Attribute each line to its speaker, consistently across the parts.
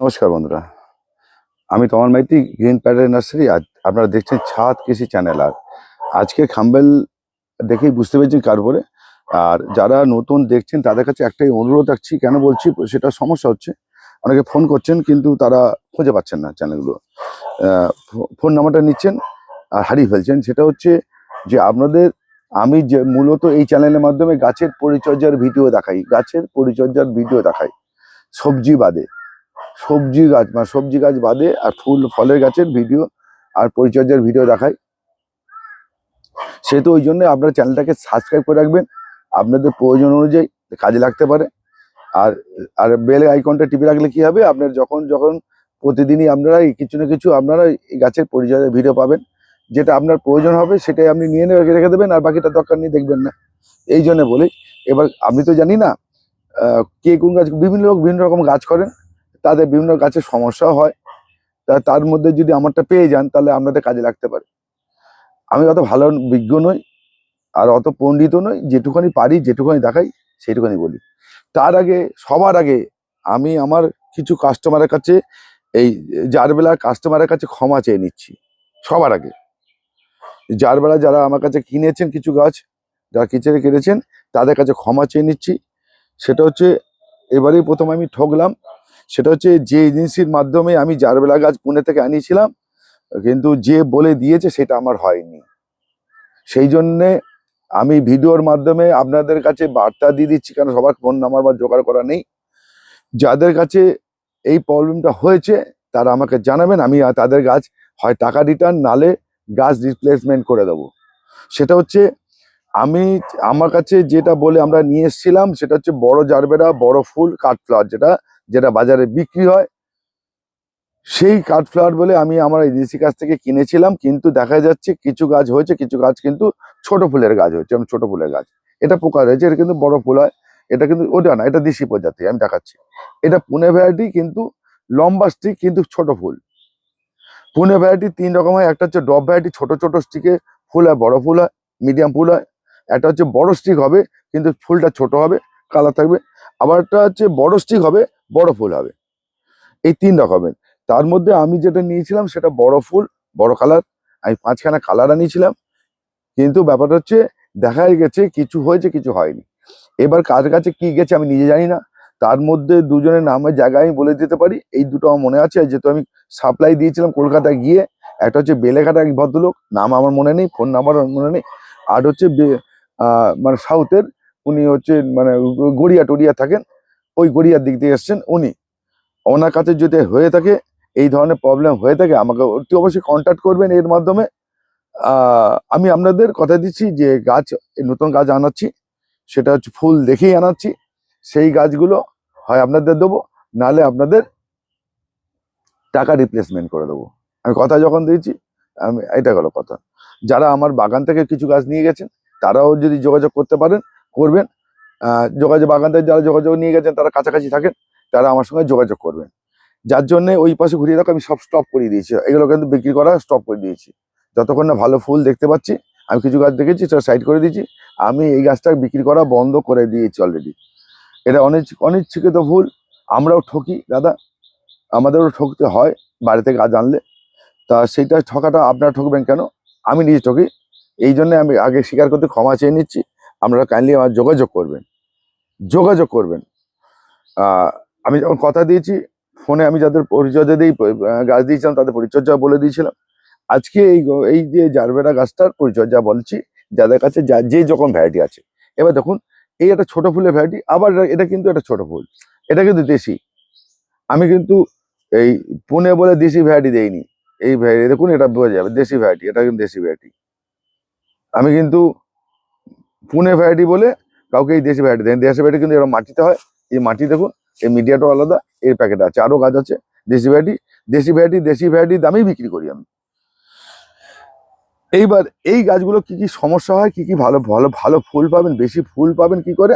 Speaker 1: নমস্কার বন্ধুরা। আমি তোমার মাইতি, গ্রিন প্যাডের নার্সারি। আজ আপনারা দেখছেন ছাদ কৃষি চ্যানেল। আর আজকে খাম্বেল দেখেই বুঝতে পেরেছেন কার উপরে। আর যারা নতুন দেখছেন, তাদের কাছে একটাই অনুরোধ রাখছি, কেন বলছি, সেটা সমস্যা হচ্ছে, অনেকে ফোন করছেন, কিন্তু তারা খুঁজে পাচ্ছেন না চ্যানেলগুলো। ফোন নাম্বারটা নিচ্ছেন আর হারিয়ে ফেলছেন। সেটা হচ্ছে যে আপনাদের, আমি যে মূলত এই চ্যানেলের মাধ্যমে গাছের পরিচর্যার ভিডিও দেখাই, গাছের পরিচর্যার ভিডিও দেখাই, সবজি বাদে। সবজি গাছ মানে সবজি গাছ বাদে আর ফুল, ফলের গাছের ভিডিও আর পরিচর্যার ভিডিও দেখাই। সেহেতু ওই জন্য আপনার চ্যানেলটাকে সাবস্ক্রাইব করে রাখবেন। আপনাদের প্রয়োজন অনুযায়ী কাজে লাগতে পারে। আর আর বেল আইকনটা টিপে রাখলে কি হবে? আপনার যখন যখন প্রতিদিনই আপনারা কিছু না কিছু আপনারা এই গাছের পরিচর্যার ভিডিও পাবেন। যেটা আপনার প্রয়োজন হবে সেটাই আপনি নিয়ে নিয়ে রেখে দেবেন আর বাকিটা দরকার নিয়ে দেখবেন না। এই জন্য বলি, এবার আমি তো জানি না কে কোন গাছ, বিভিন্ন লোক বিভিন্ন রকম গাছ করেন। তাদের বিভিন্ন গাছের সমস্যা হয়। তা তার মধ্যে যদি আমারটা পেয়ে যান, তাহলে আপনাদের কাজে লাগতে পারে। আমি অত ভালো বিজ্ঞ নই, আর অত পণ্ডিত নই। যেটুখানি পারি যেটুখানি দেখাই সেইটুখানি বলি। তার আগে, সবার আগে আমি আমার কিছু কাস্টমারের কাছে, এই যার বেলা কাস্টমারের কাছে ক্ষমা চেয়ে নিচ্ছি, সবার আগে। যার বেলা যারা আমার কাছে কিনেছেন কিছু গাছ, যারা কিচেনে কিনেছেন, তাদের কাছে ক্ষমা চেয়ে নিচ্ছি। সেটা হচ্ছে, এবারেই প্রথম আমি ঠকলাম সেটা হচ্ছে যে এজেন্সির মাধ্যমে আমি জারবেলা গাছ পুনে থেকে আনিয়েছিলাম, কিন্তু যে বলে দিয়েছে সেটা আমার হয়নি। সেই জন্যে আমি ভিডিওর মাধ্যমে আপনাদের কাছে বার্তা দিয়ে দিচ্ছি কারণ সবার ফোন নাম্বার বা জোগাড় করা নেই। যাদের কাছে এই প্রবলেমটা হয়েছে, তারা আমাকে জানাবেন, আমি তাদের গাছ হয় টাকা রিটার্ন, নালে গাছ রিপ্লেসমেন্ট করে দেবো। সেটা হচ্ছে আমি, আমার কাছে যেটা বলে আমরা নিয়ে এসেছিলাম, সেটা হচ্ছে বড় জারবেরা, বড় ফুল কাঠফ্লাওয়ার যেটা যেটা বাজারে বিক্রি হয়, সেই কাঠফ্লাওয়ার বলে আমি আমার এজেন্সি কাছ থেকে কিনেছিলাম, কিন্তু দেখা যাচ্ছে কিছু গাছ হয়েছে, কিছু গাছ কিন্তু ছোট ফুলের গাছ হয়েছে যেমন ছোট ফুলের গাছ। এটা পোকা রয়েছে, এটা কিন্তু বড় ফুল হয়, এটা কিন্তু ওটা না, এটা দেশি প্রজাতি, আমি দেখাচ্ছি। এটা পুনে ভ্যারাইটি কিন্তু লম্বা স্টিক কিন্তু ছোট ফুল। পুনে ভ্যারাইটি তিন রকম হয়, একটা হচ্ছে ডব ভ্যারাইটি ছোট ছোট স্টিকে ফুল হয়, বড় ফুল হয় মিডিয়াম ফুল হয়, একটা হচ্ছে বড় স্টিক হবে, কিন্তু ফুলটা ছোট হবে কালার থাকবে। আবার একটা হচ্ছে বড় স্টিক হবে, বড় ফুল হবে। এই তিন রকমের। তার মধ্যে আমি যেটা নিয়েছিলাম সেটা বড় ফুল, বড় কালার। আমি পাঁচখানা কালার আনিয়েছিলাম। কিন্তু ব্যাপারটা হচ্ছে দেখা গেছে কিছু হয়েছে, কিছু হয়নি। এবার কার কাছে কি গেছে আমি নিজে জানি না। তার মধ্যে দুজনের নামের জায়গায় আমি বলে দিতে পারি। এই দুটো আমার মনে আছে। যেহেতু আমি সাপ্লাই দিয়েছিলাম কলকাতায় গিয়ে, একটা হচ্ছে বেলেঘাটা এক ভদ্রলোক, নাম আমার মনে নেই, ফোন নাম্বার মনে নেই। আর হচ্ছে মানে সাউথের উনি হচ্ছে মানে গড়িয়া টড়িয়া থাকেন, ওই গড়িয়ার দিক দিয়ে এসছেন উনি। ওনার কাছে যদি হয়ে থাকে, এই ধরনের প্রবলেম হয়ে থাকে, আমাকে অতি অবশ্যই কন্ট্যাক্ট করবেন এর মাধ্যমে। আমি আপনাদের কথা দিচ্ছি যে গাছ নতুন গাছ আনাচ্ছি, সেটা হচ্ছে ফুল দেখেই আনাচ্ছি, সেই গাছগুলো হয় আপনাদের দেবো নালে আপনাদের টাকা রিপ্লেসমেন্ট করে দেবো। আমি কথা যখন দিয়েছি, আমি, এটা গেল কথা। যারা আমার বাগান থেকে কিছু গাছ নিয়ে গেছেন, তারাও যদি যোগাযোগ করতে পারেন করবেন। যোগাযোগ বাগানদের যারা যোগাযোগ নিয়ে গেছেন, তারা কাছাকাছি থাকেন, তারা আমার সঙ্গে যোগাযোগ করবেন। যার জন্য ওই পাশে ঘুরিয়ে রাখো আমি সব স্টপ করিয়ে দিয়েছি। এগুলো কিন্তু বিক্রি করা স্টপ করে দিয়েছি। যতক্ষণ না ভালো ফুল দেখতে পাচ্ছি, আমি কিছু গাছ দেখেছি, সেটা সাইড করে দিয়েছি। আমি এই গাছটা বিক্রি করা বন্ধ করে দিয়েছি অলরেডি এটা অনেক অনিচ্ছিত ভুল আমরাও ঠকি, দাদা। আমাদেরও ঠকতে হয় বাড়িতে গাছ আনলে। তা সেইটা ঠকাটা আপনারা ঠকবেন কেন? আমি নিজে ঠকি। এই জন্য আমি আগে স্বীকার করতে ক্ষমা চেয়ে নিচ্ছি। আপনারা কাইন্ডলি আমার যোগাযোগ করবেন। যোগাযোগ করবেন। আমি যখন কথা দিয়েছি, ফোনে আমি যাদের পরিচর্যা দিয়েই গাছ দিয়েছিলাম, তাদের পরিচর্যা বলে দিয়েছিলাম। আজকে এই এই যে জারবেরা গাছটার পরিচর্যা বলছি, যাদের কাছে যা, যে যখন ভ্যারাইটি আছে, এবার দেখুন, এই একটা ছোট ফুলের ভ্যারাইটি আবার এটা- কিন্তু একটা ছোট ফুল। এটা কিন্তু দেশি। আমি কিন্তু এই পুনে বলে দেশি ভ্যারাইটি দেইনি। এই ভ্যারাইটি দেখুন এটা বোঝা যাবে, দেশি ভ্যারাইটি এটা কিন্তু দেশি ভ্যারাইটি আমি কিন্তু পুনে ভ্যারাইটি বলে কাউকে এই দেশি ভ্যারাইটি দেয় দেশি ভ্যারাইটি কিন্তু এরকম মাটিতে হয়। এই মাটি দেখুন, এই মিডিয়াটাও আলাদা, এর প্যাকেট আছে। আরও গাছ আছে, দেশি ভ্যারাইটি দেশি ভ্যারাইটি দেশি ভ্যারাইটি দামেই বিক্রি করি আমি। এইবার এই গাছগুলো কি কি সমস্যা হয়, কি কি ভালো ভালো ভালো ফুল পাবেন, বেশি ফুল পাবেন কি করে,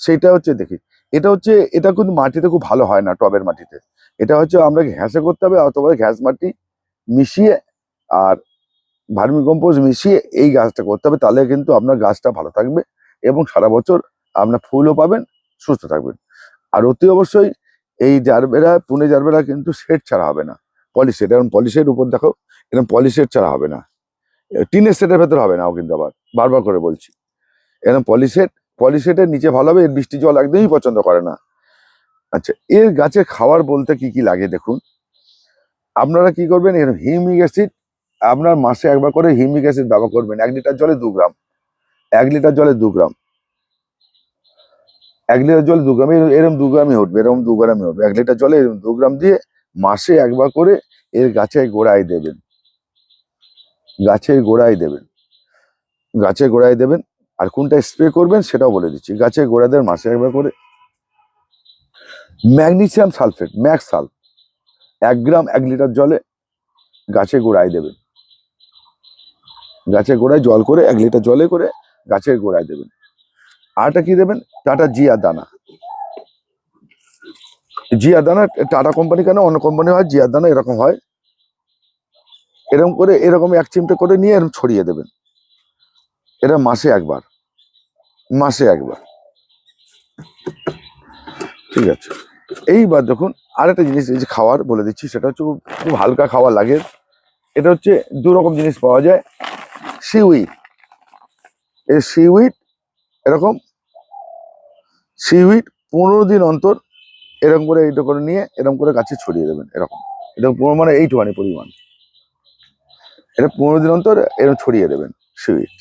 Speaker 1: সেটা হচ্ছে দেখি। এটা হচ্ছে, এটা কিন্তু মাটিতে খুব ভালো হয় না টবের মাটিতে। এটা হচ্ছে আমরা ঘ্যাসে করতে হবে, অথবা ঘ্যাস মাটি মিশিয়ে আর ভার্মি কম্পোস্ট মিশিয়ে এই গাছটা করতে হবে, তাহলে কিন্তু আপনার গাছটা ভালো থাকবে এবং সারা বছর আপনার ফুলও পাবেন, সুস্থ থাকবেন। আর অতি অবশ্যই এই জারবেরা, পুনে জারবেরা কিন্তু সেট ছাড়া হবে না। পলিশেট এরকম পলিশের উপর দেখো, এরকম পলিশেট ছাড়া হবে না। টিনের সেটের ভেতর হবে না ও কিন্তু আবার, বারবার করে বলছি। এরকম পলিশেট পলিশেটের নিচে ভালো হবে, এর বৃষ্টি জল একদমই পছন্দ করে না। আচ্ছা এর গাছে খাওয়ার বলতে কি কি লাগে দেখুন? আপনারা কি করবেন এর হিউমিক অ্যাসিড আপনার মাসে একবার করে হিউমিক অ্যাসিড ব্যবহার করবেন। এক লিটার জলে দু গ্রাম। এক লিটার জলে দু গ্রাম। এক লিটার জলে দু গ্রাম, এর- এরম দু গ্রামই উঠবে এরকম দু গ্রামই উঠবে। এক লিটার জলে এরম দু গ্রাম দিয়ে মাসে একবার করে এর গাছের গোড়ায় দেবেন। গাছের গোড়ায় দেবেন। গাছের গোড়ায় দেবেন। আর কোনটা স্প্রে করবেন সেটাও বলে দিচ্ছি। গাছের গোড়া দেবেন মাসে একবার করে ম্যাগনেসিয়াম সালফেট, ম্যাক্স সাল এক গ্রাম, এক লিটার জলে গাছে গোড়ায় দেবেন। গাছের গোড়ায় জল করে, এক লিটার জলে করে গাছের গোড়ায় দেবেন। আরটা কি দেবেন? টাটা জিয়া দানা। জিয়া দানা টাটা কোম্পানি কেন? অন্য কোম্পানি হয়, জিয়া দানা এরকম হয়। এরকম করে, এরকম এক চিমটে করে নিয়ে এরকম ছড়িয়ে দেবেন। এটা মাসে একবার। মাসে একবার। ঠিক আছে। এইবার দেখুন, আরেকটা জিনিস এই যে খাওয়ার বলে দিচ্ছি, সেটা হচ্ছে খুব- খুব হালকা খাওয়া লাগে। এটা হচ্ছে দু রকম জিনিস পাওয়া যায়। সিউইড এই সিউইড এরকম সিউইড পনেরো দিন অন্তর এরকম করে এইটা করে নিয়ে এরকম করে গাছে ছড়িয়ে দেবেন, এরকম। এটা মানে এইটুখানি পরিমাণ। এটা পনেরো দিন অন্তর এরকম ছড়িয়ে দেবেন সিউইড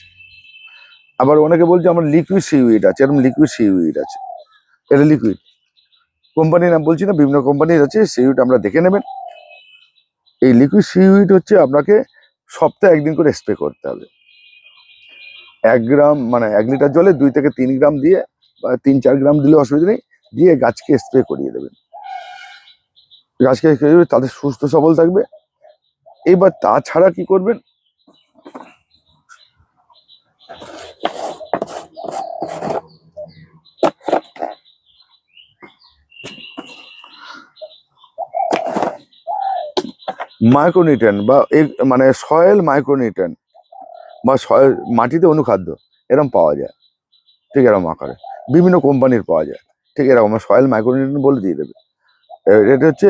Speaker 1: আবার অনেকে বলছে আমার লিকুইড সিউইড আছে, এরকম লিকুইড সিউইড আছে। এটা লিকুইড কোম্পানির নাম বলছি না, বিভিন্ন কোম্পানির আছে সিউইড আমরা দেখে নেবেন। এই লিকুইড সিউইড হচ্ছে আপনাকে সপ্তাহে একদিন করে স্প্রে করতে হবে। এক গ্রাম মানে এক লিটার জলে দুই থেকে তিন গ্রাম দিয়ে বা তিন চার গ্রাম দিলে অসুবিধা নেই, দিয়ে গাছকে স্প্রে করিয়ে দেবেন। গাছকে স্প্রে তাদের সুস্থ সবল থাকবে। এবার তাছাড়া কি করবেন? মাইক্রোনিউট্রেন বা মানে সয়েল মাইক্রোনিউট্রেন বা সয়েল মাটিতে অনুখাদ্য এরকম পাওয়া যায়। ঠিক এরকম আকারে। বিভিন্ন কোম্পানির পাওয়া যায়। ঠিক এরকম সয়েল মাইক্রোনিউট্রেন বলে দিয়ে দেবে। এটা হচ্ছে,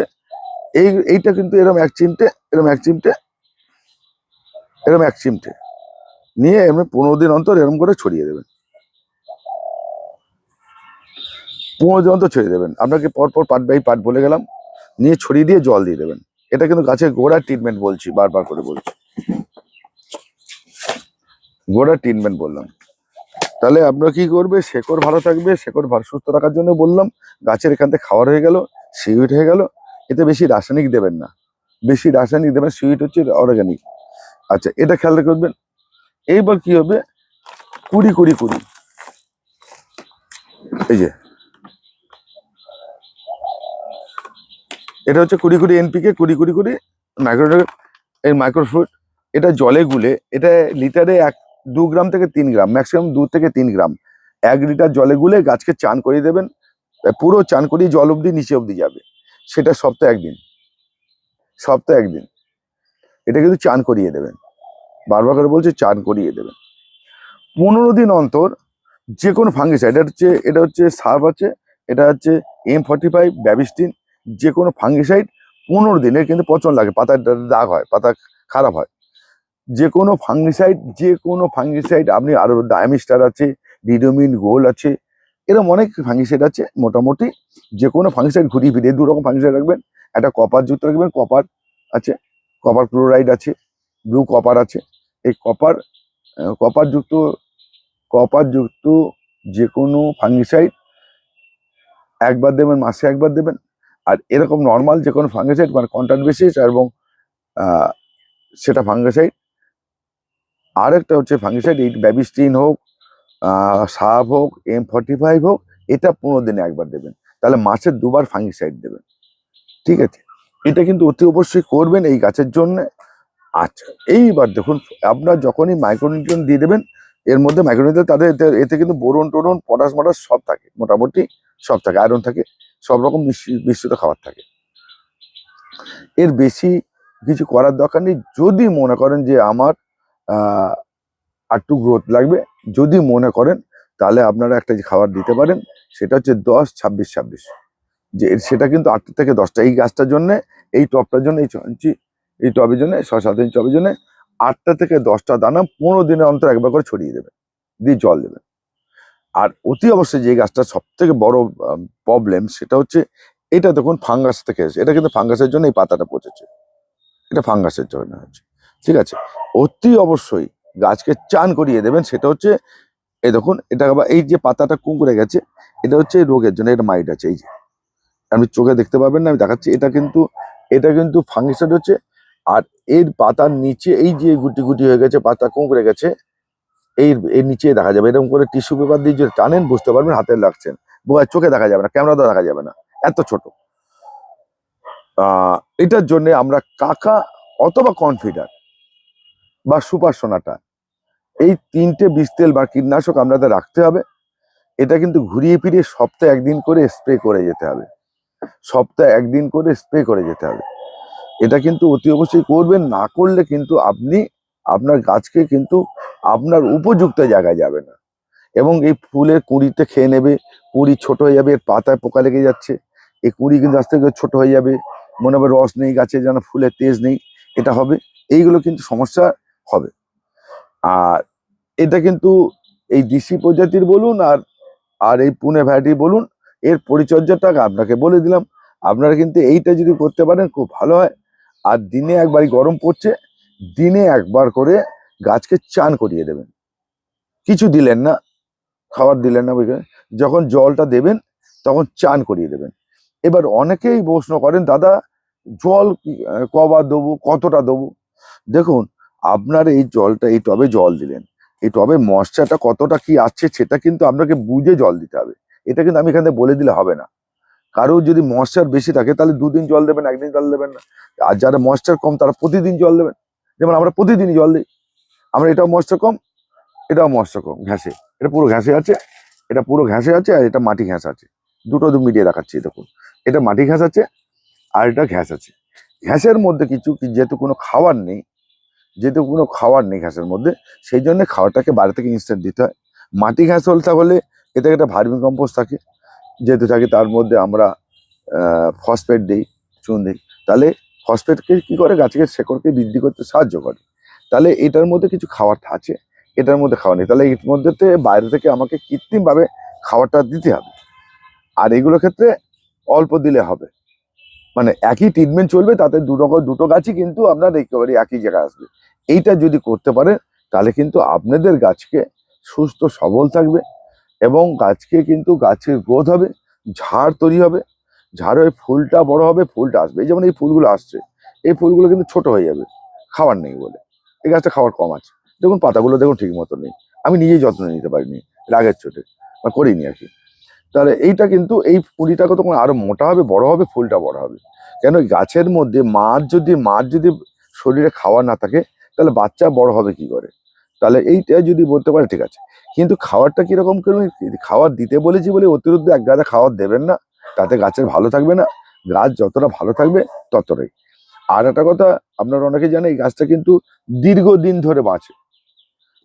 Speaker 1: এই, এইটা কিন্তু এরকম এক চিমটে এরকম এক চিমটে এরকম এক চিমটে। নিয়ে এমনি পনেরো দিন অন্তর এরকম করে ছড়িয়ে দেবেন। পনেরো দিন অন্তর ছড়িয়ে দেবেন। আপনাকে পরপর পাট বাই পাট বলে গেলাম। নিয়ে ছড়িয়ে দিয়ে জল দিয়ে দেবেন। এটা কিন্তু গাছের গোড়ার ট্রিটমেন্ট বলছি, বারবার করে বলছি। গোড়ার ট্রিটমেন্ট বললাম। তাহলে আপনার কি করবে? শেকড় ভালো থাকবে, শেকড় ভালো, সুস্থ রাখার জন্য বললাম, গাছের এখান থেকে খাওয়ার হয়ে গেল সিউইট হয়ে গেল, এতে বেশি রাসায়নিক দেবেন না। বেশি রাসায়নিক দেবেন সুইট হচ্ছে অর্গানিক আচ্ছা এটা খেয়াল করবেন। এইবার কি হবে? কুড়ি কুড়ি কুড়ি। এই যে এটা হচ্ছে কুড়ি কুড়ি এনপিকে কুড়ি কুড়ি কুড়ি মাইক্রো এই মাইক্রোফ্রুট এটা জলে গুলে, এটা লিটারে এক, দু গ্রাম থেকে তিন গ্রাম ম্যাক্সিমাম দু থেকে তিন গ্রাম। এক লিটার জলে গুলে গাছকে চান করিয়ে দেবেন পুরো চান করিয়ে জল অবধি, নিচে অবধি যাবে। সেটা সপ্তাহে একদিন। সপ্তাহে একদিন। এটা কিন্তু চান করিয়ে দেবেন। বারবার করে বলছে চান করিয়ে দেবেন। পনেরো দিন অন্তর যে কোনো ফাঙ্গিসাইড এটা হচ্ছে এটা হচ্ছে সার্ফ আছে, এটা হচ্ছে এম ফর্টি ফাইভ ব্যাবিস্টিন যে কোনো ফাঙ্গিসাইড পনেরো দিনের কিন্তু পচন লাগে, পাতা দাগ হয়, পাতা খারাপ হয়। যে কোনো ফাঙ্গিসাইড যে কোনো ফাঙ্গিসাইড আপনি আরও ডায়ামিস্টার আছে ডিডোমিন গোল আছে এরকম অনেক ফাঙ্গিসাইড আছে মোটামুটি। যে কোনো ফাঙ্গিসাইড ঘুরিয়ে ফিরিয়ে, দু রকম ফাঙ্গিসাইড রাখবেন। একটা কপার যুক্ত রাখবেন কপার আছে কপার ক্লোরাইড আছে ব্লু কপার আছে। এই কপার কপার যুক্ত কপার যুক্ত যে কোনো ফাঙ্গিসাইড একবার দেবেন, মাসে একবার দেবেন আর এরকম নর্মাল যে কোনো ফাঙ্গিসাইড মানে কন্ট্রাক্ট বেসিস এবং সেটা ফাঙ্গিসাইড আর একটা হচ্ছে ফাঙ্গিসাইড এই ব্যাবিস্টিন হোক সাপ হোক এম ফর্টি ফাইভ হোক, এটা পনেরো দিনে একবার দেবেন। তাহলে মাসে দুবার ফাঙ্গিসাইড দেবেন। ঠিক আছে? এটা কিন্তু অতি অবশ্যই করবেন এই গাছের জন্য। আচ্ছা এইবার দেখুন, আপনার যখনই মাইক্রোনিউট্রিয়েন্ট দিয়ে দেবেন, এর মধ্যে মাইক্রোনিউট্রিয়েন্ট তাদের এতে কিন্তু বোরন টোরন পটাশ মটাশ সব থাকে, মোটামুটি সব থাকে আয়রন থাকে। সব রকম মিশ্রি- মিশ্রিত খাবার থাকে। এর বেশি কিছু করার দরকার নেই। যদি মনে করেন যে আমার আরটু গ্রোথ লাগবে, যদি মনে করেন তাহলে আপনারা একটা যে খাবার দিতে পারেন, সেটা হচ্ছে দশ, ছাব্বিশ ছাব্বিশ। যে সেটা কিন্তু আটটা থেকে দশটা। এই গাছটার জন্য, এই টবটার জন্য, এই ছ এই টবের জন্য, ছয়, সাত ইঞ্চি টবের জন্য, আটটা থেকে দশটা দানা পনেরো দিনের অন্তর একবার করে ছড়িয়ে দেবেন দিয়ে জল দেবেন আর অতি অবশ্যই যে গাছটা সব থেকে বড় প্রবলেম সেটা হচ্ছে এটা দেখুন ফাঙ্গাস থেকে এসে এটা কিন্তু ফাঙ্গাসের জন্য এই পাতাটা পচেছে। এটা ফাঙ্গাসের জন্য হচ্ছে ঠিক আছে? অতি অবশ্যই গাছকে চান করিয়ে দেবেন, সেটা হচ্ছে এই দেখুন, এটা আবার এই যে পাতাটা কুঁকড়ে গেছে, এটা হচ্ছে রোগের জন্য, এটা মাইট আছে, এই যে। আপনি চোখে দেখতে পাবেন না, আমি দেখাচ্ছি, এটা কিন্তু এটা কিন্তু ফাঙ্গিসাইড হচ্ছে, আর এর পাতার নিচে এই যে গুটি গুটি হয়ে গেছে, পাতা কুঁকড়ে গেছে এই এর নিচে দেখা যাবে। এরকম করে টিস্যু পেপার দিয়ে যদি টানেন, বুঝতে পারবেন, হাতে লাগছেন বোয়া চোখে দেখা যাবে না ক্যামেরাতে দেখা যাবে না। এত ছোট। এটার জন্য আমরা কাকা অথবা কনফিডার বা সুপার সোনাটা, এই তিনটে বিষ তেল বা কীটনাশক আপনাদের রাখতে হবে। এটা কিন্তু ঘুরিয়ে ফিরিয়ে সপ্তাহে একদিন করে স্প্রে করে যেতে হবে। সপ্তাহে একদিন করে স্প্রে করে যেতে হবে। এটা কিন্তু অতি অবশ্যই করবেন। না করলে কিন্তু আপনি আপনার গাছকে কিন্তু আপনার উপযুক্ত জায়গায় যাবে না। এবং এই ফুলের কুঁড়িতে খেয়ে নেবে, কুঁড়ি ছোট হয়ে যাবে পাতায় পোকা লেগে যাচ্ছে, এই কুঁড়ি কিন্তু আস্তে আস্তে ছোট হয়ে যাবে, মনে হবে রস নেই গাছে, যেন ফুলের তেজ নেই, এটা হবে, এইগুলো কিন্তু সমস্যা হবে। আর এটা কিন্তু এই দেশি প্রজাতির বলুন আর আর এই পুনে ভ্যারাইটি বলুন, এর পরিচর্যাটা আপনাকে বলে দিলাম। আপনারা কিন্তু এইটা যদি করতে পারেন, খুব ভালো হয়। আর দিনে একবারই গরম পড়ছে, দিনে একবার করে গাছকে চান করিয়ে দেবেন। কিছু দিলেন না, খাবার দিলেন না যখন জলটা দেবেন, তখন চান করিয়ে দেবেন। এবার অনেকেই প্রশ্ন করেন, দাদা, জল কবার দেবো, কতটা দেবো? দেখুন, আপনার এই জলটা, এই টবে জল দিলেন। এই টবে মশচাটা কতটা কি আসছে সেটা কিন্তু আপনাকে বুঝে জল দিতে হবে। এটা কিন্তু আমি এখানে বলে দিলে হবে না। কারও যদি মশচার বেশি থাকে, তাহলে দুদিন জল দেবেন, একদিন জল দেবেন না। আর যারা মশচার কম, তারা প্রতিদিন জল দেবেন। যেমন আমরা প্রতিদিনই জল দিই। আমরা এটাও মশচা কম, এটাও মশচা কম ঘ্যাসে এটা পুরো ঘ্যাসে আছে, এটা পুরো ঘ্যাসে আছে আর এটা মাটি ঘ্যাস আছে। দুটো দু মিডিয়ে দেখাচ্ছি দেখুন। এটা মাটি ঘ্যাস আছে আর এটা ঘ্যাস আছে। ঘ্যাসের মধ্যে কিছু যেহেতু কোনো খাবার নেই, যেহেতু কোনো খাবার নেই ঘ্যাসের মধ্যে, সেই জন্য খাবারটাকে বাইরে থেকে ইনস্ট্যান্ট দিতে হয়। মাটি ঘ্যাস হলে তাহলে এতে একটা ভার্মি কম্পোস্ট থাকে। যেহেতু থাকে তার মধ্যে আমরা ফসফেট দিই, চুন দিই। তাহলে ফসফেটকে কী করে? গাছকে শেকড়কে বৃদ্ধি করতে সাহায্য করে। তাহলে এটার মধ্যে কিছু খাবার আছে, এটার মধ্যে খাওয়া নেই। তাহলে এর মধ্যেতে বাইরে থেকে আমাকে কৃত্রিমভাবে খাবারটা দিতে হবে। আর এগুলোর ক্ষেত্রে অল্প দিলে হবে। মানে একই ট্রিটমেন্ট চলবে, তাতে দুটো দুটো গাছই কিন্তু আপনার একেবারে একই জায়গায় আসবে। এইটা যদি করতে পারেন তাহলে কিন্তু আপনাদের গাছকে সুস্থ, সবল থাকবে এবং গাছকে কিন্তু গাছের গ্রোথ হবে, ঝাড় তৈরি হবে। ঝাড় হয়ে ফুলটা বড় হবে, ফুলটা আসবে। যেমন এই ফুলগুলো আসছে, এই ফুলগুলো কিন্তু ছোট হয়ে যাবে, খাবার নেই বলে। এই গাছটা খাবার কম আছে। দেখুন, পাতাগুলো দেখুন ঠিক মতো নেই। আমি নিজেই যত্ন নিতে পারিনি, রাগের চোটে। বা করিনি আর কি। তাহলে এইটা কিন্তু, এই পুলিটাকে তখন আরও মোটা হবে, বড় হবে, ফুলটা বড় হবে। কেন গাছের মধ্যে মাছ যদি মাছ যদি শরীরে খাওয়ার না থাকে, তাহলে বাচ্চা বড় হবে কি করে? তাহলে এইটা যদি বলতে পারে, ঠিক আছে। কিন্তু খাবারটা কীরকম করবেন খাবার দিতে বলেছি বলে অতিরিক্ত এক গাদা খাবার দেবেন না। তাতে গাছের ভালো থাকবে না। গাছ যতটা ভালো থাকবে, ততটাই। আর একটা কথা, আপনারা অনেকে জানে এই গাছটা কিন্তু দীর্ঘদিন ধরে বাঁচে।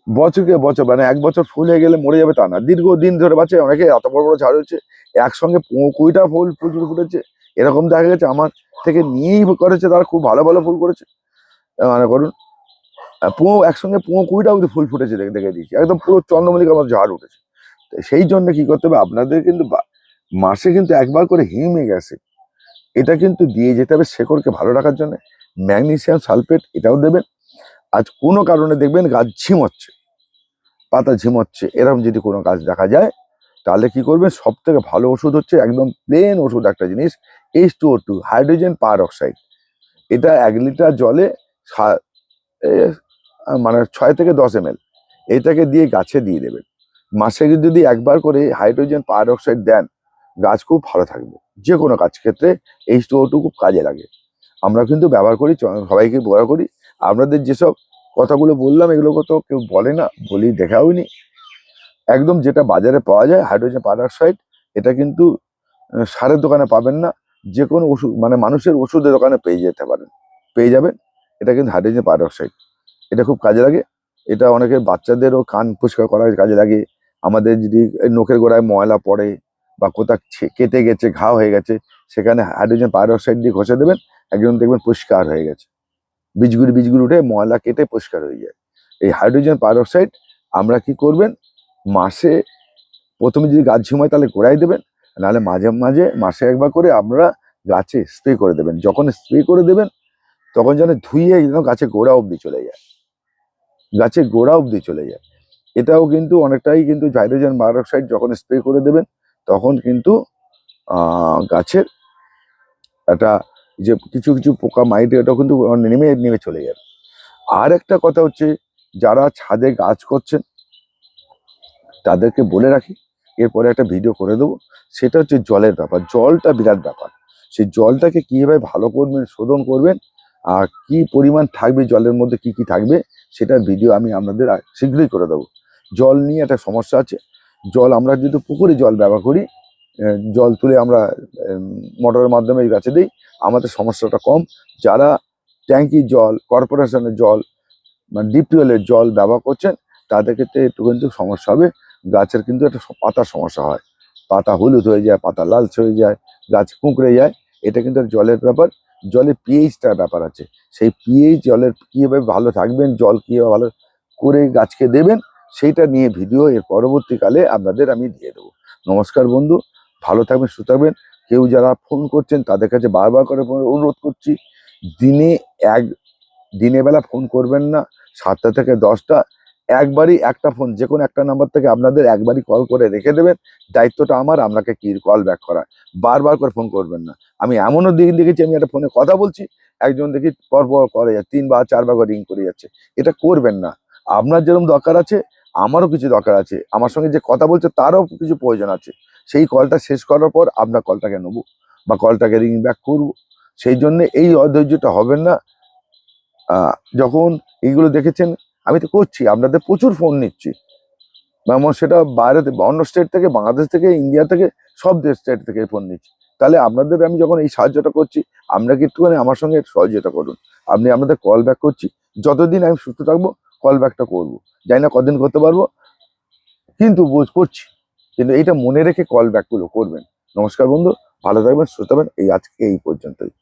Speaker 1: বছরকে বছর মানে এক বছর ফুল হয়ে গেলে মরে যাবে তা না, দীর্ঘদিন ধরে বাঁচে। অনেকে এত বড় বড় ঝাড় হয়েছে, একসঙ্গে কুড়িটা ফুল ফুল ফুটেছে। এরকম দেখা গেছে, আমার থেকে নিয়েই করেছে, তারা খুব ভালো ভালো ফুল করেছে। মানে করুন পুরো একসঙ্গে পনেরো কুড়িটা অব্দি ফুল ফুটেছে দেখে দেখে দিয়েছি। একদম পুরো চন্দ্রমল্লিকা আমার ঝাড় উঠেছে। সেই জন্য কি করতে হবে? আপনাদের কিন্তু মাসে কিন্তু একবার করে হিমে গেছে। এটা কিন্তু দিয়ে যেতে হবে শেকড়কে ভালো রাখার জন্য। ম্যাগনেশিয়াম সালফেট এটাও দেবেন। আজ কোনো কারণে দেখবেন গাছ ঝিমোচ্ছে, পাতা ঝিমোচ্ছে। এরকম যদি কোনো গাছ দেখা যায়, তাহলে কি করবেন? সব থেকে ভালো ওষুধ হচ্ছে একদম প্লেন ওষুধ একটা জিনিস H two O two hydrogen peroxide এটা এক লিটার জলে মানে ছয় থেকে দশ এম এটাকে দিয়ে গাছে দিয়ে দেবেন। মাসে যদি একবার করে হাইড্রোজেন পার অক্সাইড দেন, গাছ খুব ভালো থাকবে। যে কোনো কাজ ক্ষেত্রে এইচ টু ও টু খুব কাজে লাগে। আমরা কিন্তু ব্যবহার করি সবাইকে ব্যবহার করি। আপনাদের যেসব কথাগুলো বললাম, এগুলো তো কেউ বলে না, বলি দেখাও নি। একদম যেটা বাজারে পাওয়া যায়, হাইড্রোজেন পারঅক্সাইড, এটা কিন্তু সারের দোকানে পাবেন না। যে কোনো ওষুধ মানে মানুষের ওষুধের দোকানে পেয়ে যেতে পারেন। পেয়ে যাবেন। এটা কিন্তু হাইড্রোজেন পারঅক্সাইড। এটা খুব কাজে লাগে। এটা অনেকের বাচ্চাদেরও কান পরিষ্কার করার কাজে লাগে। আমাদের যদি এই নখের গোড়ায় ময়লা পড়ে বা কোথাও কেটে গেছে ঘা হয়ে গেছে, সেখানে হাইড্রোজেন পারঅক্সাইড দিয়ে ঘষে দেবেন একদম দেখবেন পরিষ্কার হয়ে গেছে। বীজগুলি বীজগুলি উঠে ময়লা কেটে পরিষ্কার হয়ে যায়। এই হাইড্রোজেন পারঅক্সাইড আমরা কি করবেন? মাসে প্রথমে যদি গাছ ঝিমায় তাহলে গোড়াই দেবেন, নাহলে মাঝে মাঝে মাসে একবার করে আমরা গাছে স্প্রে করে দেবেন। যখন স্প্রে করে দেবেন, তখন যেন ধুইয়ে যেন গাছে গোড়া অবধি চলে যায়। গাছে গোড়া অবধি চলে যায়। এটাও কিন্তু অনেকটাই কিন্তু হাইড্রোজেন পারঅক্সাইড যখন স্প্রে করে দেবেন তখন কিন্তু গাছের একটা যে কিছু কিছু পোকা মাইটে ওটা কিন্তু নেমে নেমে চলে যাবে আর একটা কথা হচ্ছে, যারা ছাদে গাছ করছেন, তাদেরকে বলে রাখি, এরপরে একটা ভিডিও করে দেবো। সেটা হচ্ছে জলের ব্যাপার, জলটা বিরাট ব্যাপার। সেই জলটাকে কীভাবে ভালো করবেন, শোধন করবেন, আর কি পরিমাণ থাকবে জলের মধ্যে, কি কি থাকবে, সেটার ভিডিও আমি আপনাদের শীঘ্রই করে দেবো। জল নিয়ে একটা সমস্যা আছে জল, আমরা যদি পুকুরে জল ব্যবহার করি জল তুলে আমরা মোটরের মাধ্যমে এই গাছে দিই, আমাদের সমস্যাটা কম। যারা ট্যাঙ্কি জল, কর্পোরেশনের জল মানে ডিপ টিউবওয়েলের জল ব্যবহার করছেন, তাদের ক্ষেত্রে একটু কিন্তু সমস্যা হবে। গাছের কিন্তু একটা পাতার সমস্যা হয়। পাতা হলুদ হয়ে যায়, পাতা লালচে হয়ে যায়, গাছ কুঁকড়ে যায়, এটা কিন্তু জলের ব্যাপার। জলে পিএইচটার ব্যাপার আছে। সেই পিএইচ জলের কীভাবে ভালো থাকবেন, জল কীভাবে ভালো করে গাছকে দেবেন সেইটা নিয়ে ভিডিও এর পরবর্তীকালে আপনাদের আমি দিয়ে দেবো। নমস্কার বন্ধু, ভালো থাকবেন থাকবেন। কেউ যারা ফোন করছেন, তাদের কাছে বারবার করে অনুরোধ করছি, দিনে এক দিনের বেলা ফোন করবেন না। সাতটা থেকে দশটা, একবারই একটা ফোন যে কোনো একটা নাম্বার থেকে আপনাদের একবারই কল করে রেখে দেবেন। দায়িত্বটা আমার, আপনাকে কি কল ব্যাক করা বারবার করে ফোন করবেন না। আমি এমনও দিন দেখেছি, আমি একটা ফোনে কথা বলছি, একজন দেখি পরপর করে যাচ্ছে, তিনবার, চারবার করে রিং করে যাচ্ছে। এটা করবেন না। আপনার যেরকম দরকার আছে আমারও কিছু দরকার আছে। আমার সঙ্গে যে কথা বলছে তারও কিছু প্রয়োজন আছে। সেই কলটা শেষ করার পর আপনার কলটাকে নেব বা কলটাকে রিং ব্যাক করব। সেই জন্য এই অধৈর্যটা হবেন না। যখন এইগুলো দেখেছেন, আমি তো করছি, আপনাদের প্রচুর ফোন নিচ্ছি। যেমন সেটা বাইরে অন্য স্টেট থেকে, বাংলাদেশ থেকে ইন্ডিয়া থেকে, সব দেশ স্টেট থেকে ফোন নিচ্ছি। তাহলে আপনাদের আমি যখন এই সাহায্যটা করছি, আপনাকে একটুখানি আমার সঙ্গে সহযোগিতা করুন। আপনি আপনাদের কল ব্যাক করছি। যতদিন আমি সুস্থ থাকব কল ব্যাকটা করব। জানি না কদিন করতে পারব, কিন্তু বোঝ, করছি। কিন্তু এইটা মনে রেখে কল ব্যাকগুলো করবেন। নমস্কার বন্ধু, ভালো থাকবেন, সুস্থ থাকবেন, এই আজকে এই পর্যন্তই।